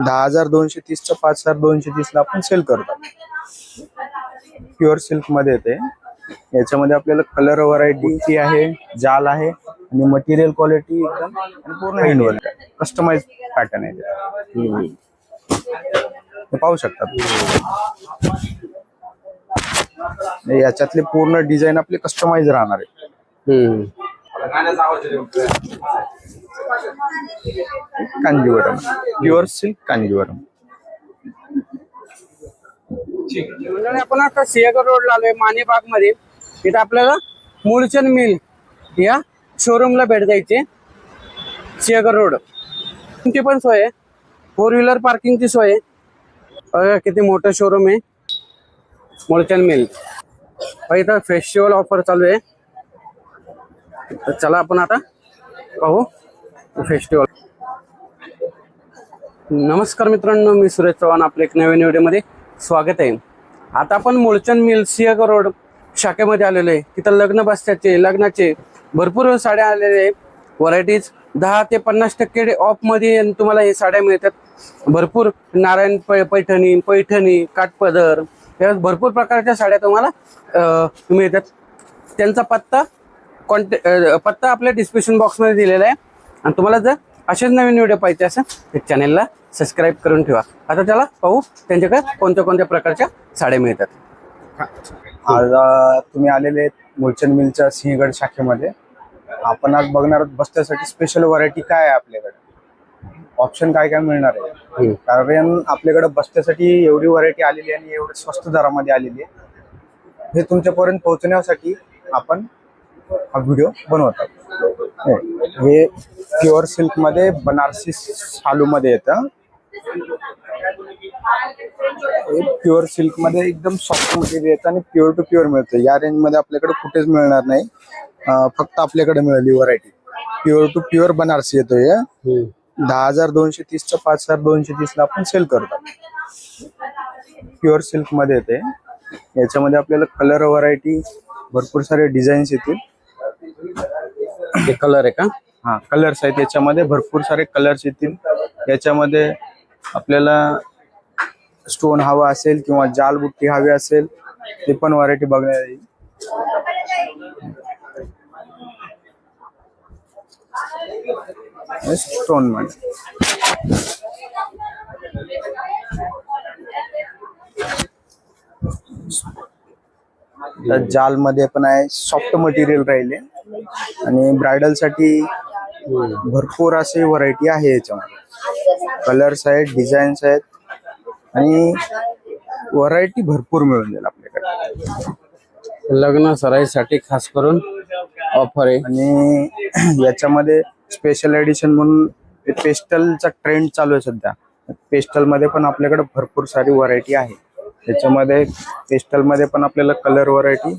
दहा हजार दोनशे तीसचं पाच हजार दोनशे तीसला आपण सेल करतो. प्युअर सिल्कमध्ये येते. याच्यामध्ये आपल्याला कलर व्हरायटी आहे जाल आहे आणि मटेरियल क्वालिटी एकदम पूर्ण हँडवर्क आहे कस्टमाइज पॅटर्न आहे. ते. हे पाहू शकतात याच्यातले पूर्ण डिझाईन आपले कस्टमाइज राहणार आहे. कांजीवरम. Pure silk Kanjeevaram. मंडळी आपण आता सिंहगड रोडला आलोय मानेबागमध्ये तिथे आपल्याला मूळचंद मिल या शोरूमला भेट द्यायची सिंहगड रोड. तुमची पण सोय आहे. फोर व्हीलर पार्किंगची सोय आहे. किती मोठं शोरूम आहे. मूळचंद मिल. इथं फेस्टिवल ऑफर चालू आहे. तर चला आपण आता पाहू. फेस्टिवल नमस्कार मित्रांनो मी सुरेश चव्हाण आपल्या एक नवीन व्हिडिओमध्ये स्वागत आहे. आता आपण मुळचंद मिल सिंहग रोड शाखेमध्ये आलेलो आहे. तिथं लग्न बसत्याचे लग्नाचे भरपूर साड्या आलेले आहे व्हरायटीज दहा ते पन्नास टक्के ऑफमध्ये तुम्हाला हे साड्या मिळतात. भरपूर नारायण पै पैठणी पैठणी काठपदर या भरपूर प्रकारच्या साड्या तुम्हाला मिळतात. त्यांचा पत्ता कॉन्टॅ पत्ता आपल्या डिस्क्रिप्शन बॉक्समध्ये दिलेला आहे. आणि तुम्हाला जर असेच नवीन व्हिडिओ पाहिजे असेल तर चॅनेलला सबस्क्राईब करून ठेवा. आता त्याला पाहू त्यांच्याकडे कोणत्या कोणत्या प्रकारच्या साड्या मिळतात. आज तुम्ही आलेले आहेत मुलचंद मिलच्या सिंहगड शाखेमध्ये. आपण आज बघणार आहोत बस्त्यासाठी स्पेशल व्हरायटी काय आहे आपल्याकडे? ऑप्शन काय काय मिळणार आहे. कारण आपल्याकडे बस्त्यासाठी एवढी व्हरायटी आलेली आहे आणि एवढी स्वस्त दरामध्ये आलेली आहे. हे तुमच्यापर्यंत पोहोचण्यासाठी आपण हा व्हिडिओ बनवत आहोत. हे- हे प्युअर सिल्कमध्ये बनारसी शालू मध्ये येतं प्युअर सिल्कमध्ये एकदम सॉफ्ट मटेरियल येतं आणि प्युअर टू प्युअर मिळतं. या रेंजमध्ये आपल्याकडे कुठेच मिळणार नाही. फक्त आपल्याकडे मिळाली variety pure to pure Banarasi येतो हे. दहा हजार दोनशे तीसचं पाच हजार दोनशे तीसला आपण सेल करतो. प्युअर सिल्कमध्ये येते. याच्यामध्ये आपल्याला कलर व्हरायटी भरपूर सारे डिझाईन्स येतील. हे कलर आहे का? हा कलर्स आहेत. याच्यामध्ये भरपूर सारे कलर्स येतील. याच्यामध्ये आपल्याला स्टोन हवा असेल किंवा जाल बुट्टी हवी असेल ते पण व्हरायटी बघण्यात येईल. स्टोनमध्ये जाल मध्ये पण आहे सॉफ्ट मटेरियल राहिले. आणि ब्रायडलसाठी भरपूर अशी व्हरायटी आहे याच्यामध्ये. कलर्स आहेत डिझाईन्स आहेत आणि व्हरायटी भरपूर मिळून जाईल आपल्याकडे. लग्न सराईसाठी खास करून ऑफर आहे. आणि याच्यामध्ये स्पेशल एडिशन म्हणून पेस्टलचा ट्रेंड चालू आहे सध्या. पेस्टलमध्ये पण आपल्याकडे भरपूर सारी व्हरायटी आहे. त्याच्यामध्ये पेस्टलमध्ये पण आपल्याला कलर व्हरायटी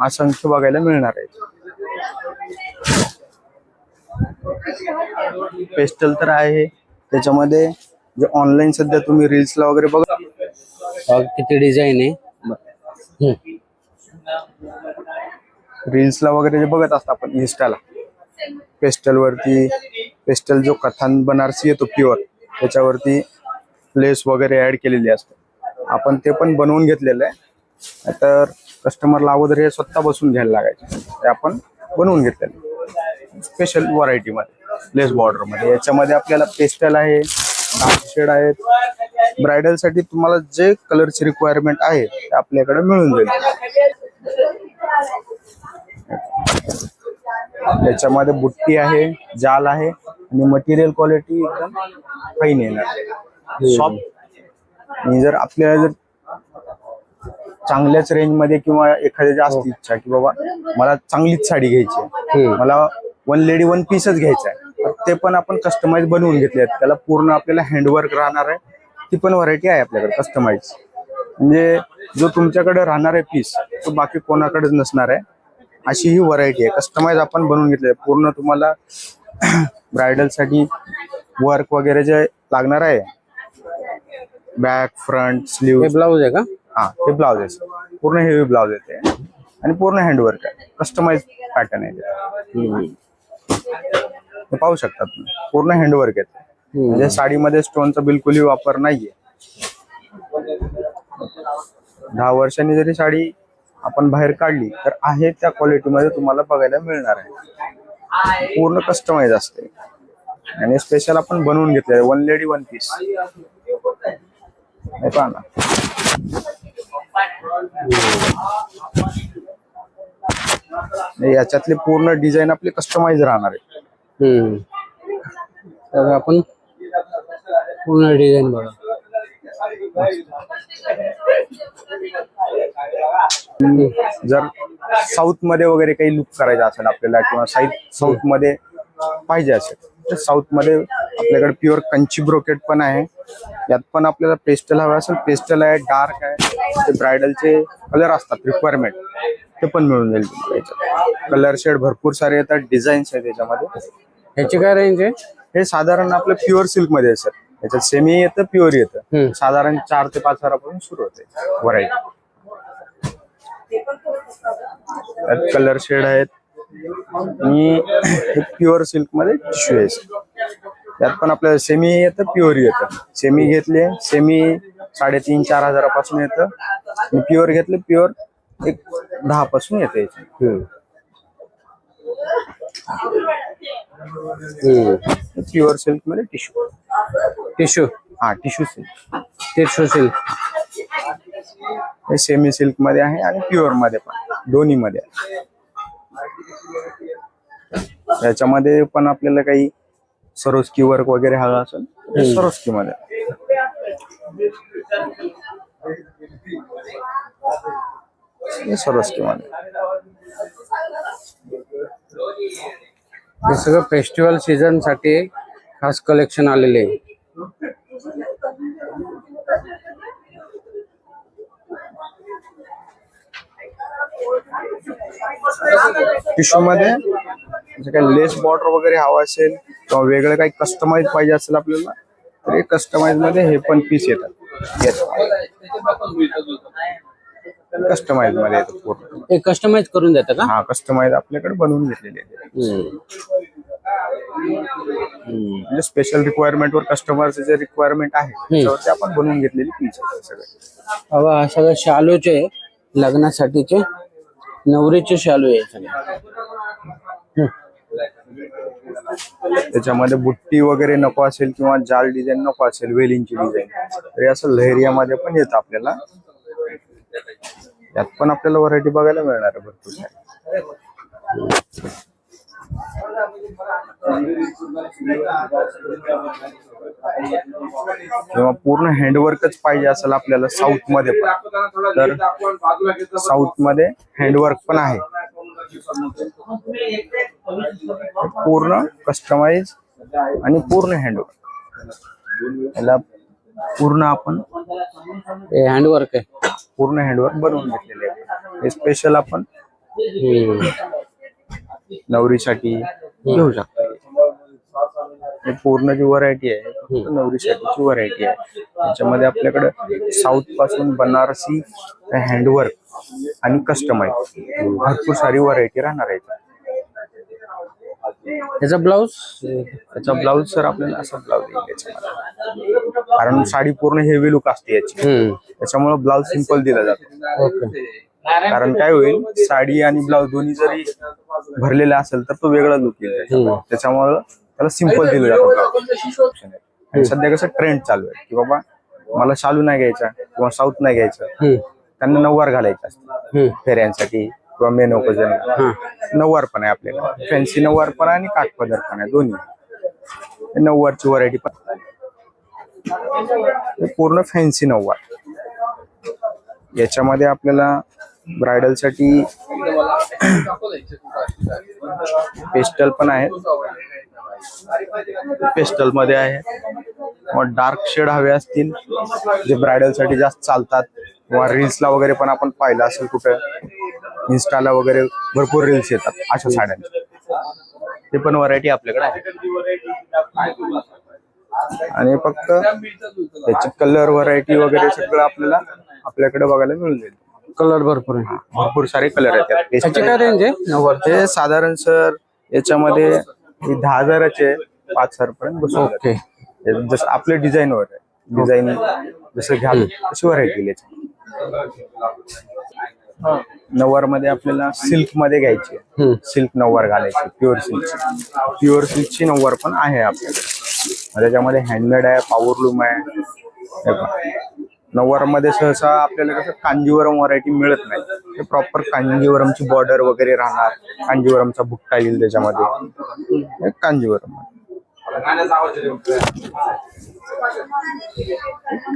असंख्य बघायला मिळणार आहे. पेस्टल तर आहे. त्याच्यामध्ये जे ऑनलाईन सध्या तुम्ही रील्सला वगैरे बघा किती डिझाईन आहे. रील्सला वगैरे जे बघत असतो आपण इन्स्टाला पेस्टल वरती पेस्टल जो कथान बनारसी येतो प्युअर त्याच्यावरती लेस वगैरे ऍड केलेली असते. आपण ते पण बनवून घेतलेलं आहे. तर कस्टमरला अगोदर हे स्वतः बसून घ्यायला लागायचे. ते आपण बनवून घेतलेलं स्पेशल व्हरायटी मध्ये लेस बॉर्डरमध्ये. याच्यामध्ये आपल्याला पेस्टल आहे डार्क शेड आहेत. ब्रायडलसाठी तुम्हाला जे कलरची रिक्वायरमेंट आहे ते आपल्याकडे मिळून जाईल. त्याच्यामध्ये बुट्टी आहे जाल आहे आणि मटेरियल क्वालिटी एकदम फाईन येणार. सॉफ्ट आणि जर आपल्याला जर चांगल्याच रेंजमध्ये किंवा एखाद्याची असती इच्छा की बाबा मला चांगलीच साडी घ्यायची. मला वन लेडी वन पीसच घ्यायचं आहे. तर ते पण आपण कस्टमाइज बनवून घेतले आहेत. त्याला पूर्ण आपल्याला हँडवर्क राहणार आहे. ती पण व्हरायटी आहे आपल्याकडे कस्टमाइज म्हणजे जो तुमच्याकडे राहणार आहे पीस तो बाकी कोणाकडेच नसणार आहे. अशी ही व्हरायटी आहे. कस्टमाइज आपण बनवून घेतले. पूर्ण तुम्हाला ब्रायडलसाठी वर्क वगैरे जे लागणार आहे. बॅक फ्रंट हे स्लीव ब्लाऊज आहे का? हा हे ब्लाउज आहे. पूर्ण हेवी ब्लाउज येते आणि पूर्ण हँडवर्क आहे. कस्टमाइज पॅटर्न आहे ते. हे पाहू शकता तुम्ही पूर्ण हँडवर्क येते म्हणजे साडीमध्ये स्टोनचा बिलकुलही वापर नाहीये. दहा वर्षांनी जरी साडी आपण बाहेर काढली तर आहे त्या क्वालिटीमध्ये तुम्हाला बघायला मिळणार आहे. पूर्ण कस्टमाइज असते. आणि स्पेशल आपण बनवून घेतले वन लेडी वन पीस हे पहा ना. याच्यातले पूर्ण डिझाईन आपले कस्टमाइज राहणार आहे हम्म. तर आपण पूर्ण डिझाईन बघा. जर साऊथमध्ये वगैरे काही लुक करायचा असेल आपल्याला किंवा साऊथ साऊथमध्ये पाहिजे असेल तर साऊथमध्ये आपल्याकडे प्युअर कंची ब्रोकेट पण आहे. यात पण आपल्याला पेस्टल हवं असेल. पेस्टल आहे डार्क आहे. ते ब्रायडलचे कलर असतात रिक्वायरमेंट ते पण मिळून जाईल तुम्हाला याच्यात. कलर शेड भरपूर सारे येतात डिझाईन्स आहेत त्याच्यामध्ये ह्याची काय रेंज आहे? हे साधारण आपलं प्युअर सिल्कमध्ये आहे सर याच्यात सेमी येतं प्युअर. येतं. साधारण चार ते पाच हजारापासून सुरू होते. व्हरायटी त्यात कलर शेड आहेत. आणि प्युअर सिल्कमध्ये टिश्यू आहे त्यात पण आपल्याला सेमी येतं प्युअर येतं. सेमी घेतले सेमी साडेतीन चार हजारापासून येतं. आणि प्युअर घेतले प्युअर एक दहा पासून येतं याचे. प्युअर सिल्कमध्ये टिश्यू. टिश्यू? हा टिश्यू सिल्क. Tissue silk. हे सेमी सिल्कमध्ये आहे आणि प्युअरमध्ये पण. दोन्ही मध्ये. याच्यामध्ये पण आपल्याला काही सरोस्की वर्क वगैरे हवा असेल सरोस्की मध्ये. हे सरोस्की मध्ये हे सगळं फेस्टिवल सीझनसाठी खास कलेक्शन आलेले आहे. टिश्यू मध्ये काही लेस बॉर्डर वगैरे हवा असेल किंवा वेगळं काही कस्टमाइज पाहिजे असेल आपल्याला तर हे कस्टमाइजमध्ये हे पण पीस येतात. कस्टमाइजमध्ये पूर्ण. कस्टमाइज करून देतं का? हा कस्टमाइज आपल्याकडे बनवून घेतलेले आहे. हम्म. म्हणजे स्पेशल रिक्वायरमेंट वर कस्टमरचे जे रिक्वायरमेंट आहे त्याच्यावरती आपण बनवून घेतलेली पीस आहे सगळे. बाबा हा सगळं शालूचे लग्नासाठीचे नवरीचे शालू आहे सगळे. हम्म. त्याच्यामध्ये बुट्टी वगैरे नको असेल किंवा जाल डिझाईन नको असेल वेलिंगची डिझाईन तरी असं लहरियामध्ये पण येतं आपल्याला. यात पण आपल्याला व्हरायटी बघायला मिळणार आहे भरपूर किंवा पूर्ण हँडवर्कच पाहिजे असेल आपल्याला साऊथमध्ये पण. तर साऊथमध्ये हँडवर्क पण आहे. पूर्ण कस्टमाइज आणि पूर्ण हँडवर्क याला पूर्ण आपण हे हँडवर्क आहे. पूर्ण हँडवर्क बनवून घेतलेले आहे. हे स्पेशल आपण. नवरीसाठी घेऊ शकतो. हे पूर्ण जी व्हरायटी आहे नवरीसाठीची व्हरायटी आहे. त्याच्यामध्ये आपल्याकडे साऊथपासून बनारसी हँडवर्क आणि कस्टमाइज भरपूर सारी व्हरायटी राहणार आहे याच्यात. याचा ब्लाऊज त्याचा ब्लाऊज सर आपल्याला असा ब्लाऊज येईल कारण साडी पूर्ण हेवी लुक असते याची. त्याच्यामुळे ब्लाऊज सिंपल दिला जातो. ओके. कारण काय होईल साडी आणि ब्लाऊज दोन्ही जरी भरलेला असेल तर तो वेगळा लुक येईल. त्याच्यामुळं. त्याला सिंपल दिलं जातं ब्लाऊज आणि सध्या कसं ट्रेंड चालू आहे की बाबा मला शालू नाही घ्यायचा किंवा साऊथ नाही घ्यायचं. त्यांना नऊवार घालायचं असतं फेऱ्यांसाठी किंवा मेन ओकेजन नऊवार पण आहे आपल्याला फॅन्सी नऊवार पण आहे आणि काठपदर पण आहे दोन्ही. हे नऊवारची व्हरायटी पण. हे पूर्ण फॅन्सी नऊवार. याच्यामध्ये आपल्याला ब्रायडलसाठी पेस्टल पण आहेत. पेस्टलमध्ये आहे. मग डार्क शेड हवे असतील जे ब्रायडलसाठी जास्त चालतात किंवा रील्सला वगैरे पण आपण पाहिलं असेल कुठं इन्स्टाला वगैरे भरपूर रील्स येतात अशा साड्यांचे. ते पण व्हरायटी आपल्याकडे आहे. आणि फक्त त्याची कलर व्हरायटी वगैरे सगळं आपल्याला आपल्याकडे बघायला मिळून जाईल कलर भरपूर भरपूर सारे कलर आहेत त्यात. याची काय रेंज आहे? साधारण सर याच्यामध्ये हे दहा हजाराचे पाच हजार पर्यंत बसून ओके. जसं आपल्या डिझाईनवर आहे. डिझाईन जसं घ्याल तशी व्हरायटी नवारमध्ये आपल्याला सिल्कमध्ये घ्यायची हम्म. सिल्क नवार घालायची प्युअर सिल्कची. प्युअर सिल्कची नवार पण आहे आपल्याकडे. मग त्याच्यामध्ये हँडमेड आहे पॉवरलूम आहे. नवारमध्ये सहसा आपल्याला कसं कांजीवरम व्हरायटी मिळत नाही. ते प्रॉपर कांजीवरमची बॉर्डर वगैरे राहणार. कांजीवरमचा बुट्टा येईल त्याच्यामध्ये. हे Kanjeevaram.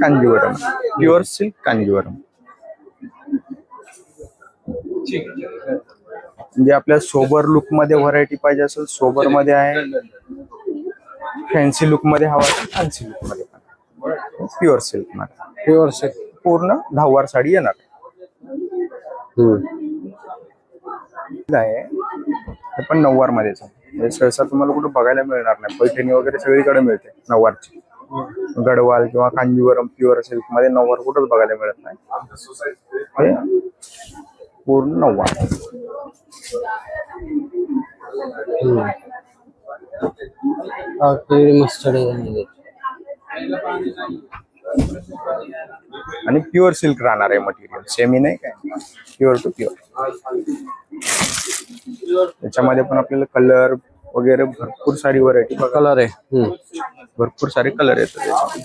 Kanjeevaram. Pure silk Kanjeevaram. म्हणजे आपल्या सोबर लुकमध्ये व्हरायटी पाहिजे असेल सोबरमध्ये आहे. फॅन्सी लुकमध्ये हवा असेल फॅन्सी लुकमध्ये. प्युअर सिल्कमध्ये. प्युअर सिल्क पूर्ण दहावार साडी येणार. आहे. हे पण नऊवार मध्येच आहे. हे सहसा तुम्हाला कुठं बघायला मिळणार नाही. पैठणी वगैरे सगळीकडे मिळते नऊवारची. गडवाल किंवा कांजीवरम प्युअर सिल्कमध्ये नऊवार कुठंच बघायला मिळत नाही. हे पूर्ण नऊवार. आणि प्युअर सिल्क राहणार आहे मटेरियल. सेमी नाही काय? प्युअर टू प्युअर त्याच्यामध्ये पण आपल्याला कलर वगैरे भरपूर सारी व्हरायटी कलर आहे. भरपूर सारे कलर येतात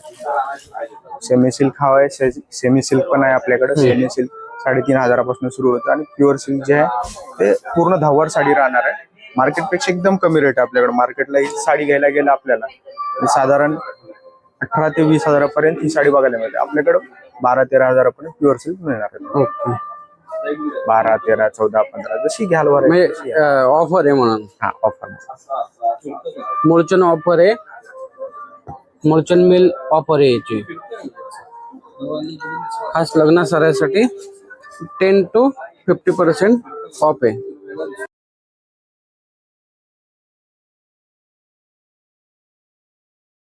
सेमी सिल्क हवा आहे सेमी सिल्क पण आहे आपल्याकडे. सेमी सिल्क साडेतीन हजारापासून सुरू होतं आणि प्युअर सिल्क जे आहे ते पूर्ण दहावर साडी राहणार आहे. मार्केटपेक्षा एकदम कमी रेट आहे आपल्याकडे. मार्केटला ही साडी घ्यायला गेलं आपल्याला साधारण अठरा ते वीस हजारापर्यंत ही साडी बघायला मिळते. आपल्याकडे बारा तेरा हजारापर्यंत प्युअर सिल्क मिळणार आहे. बारा तेरा चौदा पंधरा जशी घ्याल म्हणजे. ऑफर आहे. म्हणून. हा ऑफर मुळचंद ऑफर आहे. मुळचंद मिल ऑफर आहे याची. खास लग्न सरायसाठी ten to fifty percent off आहे.